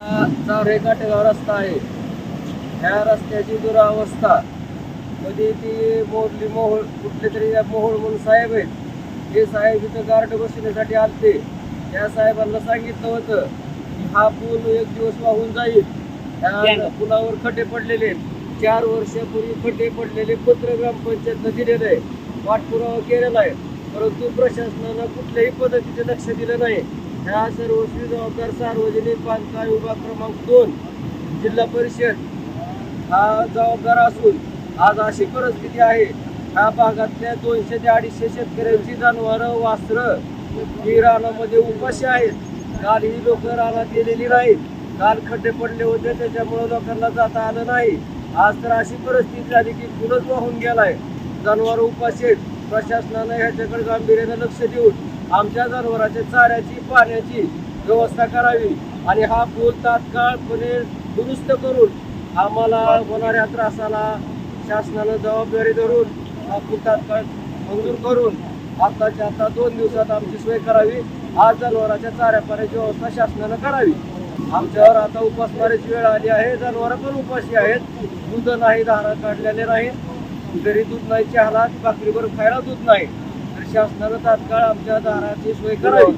चा रेखाटेगाव रस्ता आहे. ह्या रस्त्याची दुरावस्था. मध्ये ती मोडली मोहोळ कुठले तरी मोहोळ म्हणून साहेब आहेत. हे साहेब इथं गार्ड बसवण्यासाठी आलते. त्या साहेबांना सांगितलं होतं की हा पूल एक दिवस वाहून जाईल. ह्या पुलावर खड्डे पडलेले चार वर्षापूर्वी खड्डे पडलेले पत्र ग्रामपंचायतनं दिलेलं आहे. पाठपुरावा केलेला आहे. परंतु प्रशासनानं कुठल्याही पद्धतीचे लक्ष दिलं नाही. ह्या सर्वस्वी जबाबदार सार्वजनिक बांधकाम विभाग क्रमांक दोन जिल्हा परिषद हा जबाबदार असून आज अशी परिस्थिती आहे ह्या भागातल्या दोनशे ते अडीचशे शेतकऱ्यांची जनावरं वासरं ही रानामध्ये उपाशी आहेत. काल ही लोक रानात गेलेली नाहीत. काल खड्डे पडले होते त्याच्यामुळे लोकांना जाता आलं नाही. आज तर अशी परिस्थिती झाली की पुलच वाहून गेलाय. जनावर उपाशी आहेत. प्रशासनानं ह्याच्याकडे गांभीर्यानं लक्ष देऊन आमच्या जनावरांच्या चाऱ्याची पाण्याची व्यवस्था करावी. आणि हा पूल तात्काळपणे दुरुस्त करून आम्हाला होणाऱ्या त्रासाला शासनानं जबाबदारी धरून हा पूल तात्काळ मंजूर करून आताच्या आता दोन दिवसात आमची सोय करावी. आज जनावरांच्या चाऱ्या पाण्याची व्यवस्था शासनानं करावी. आमच्यावर आता उपासमारीची वेळ आली आहे. जनावरं पण उपाशी आहेत. दूध नाही धारा काढलेले नाहीत. घरी दूध नाही चहाला भाकरीवर खायला दूध नाही तर शासनानं तात्काळ आमच्या दाराची सोय करावी.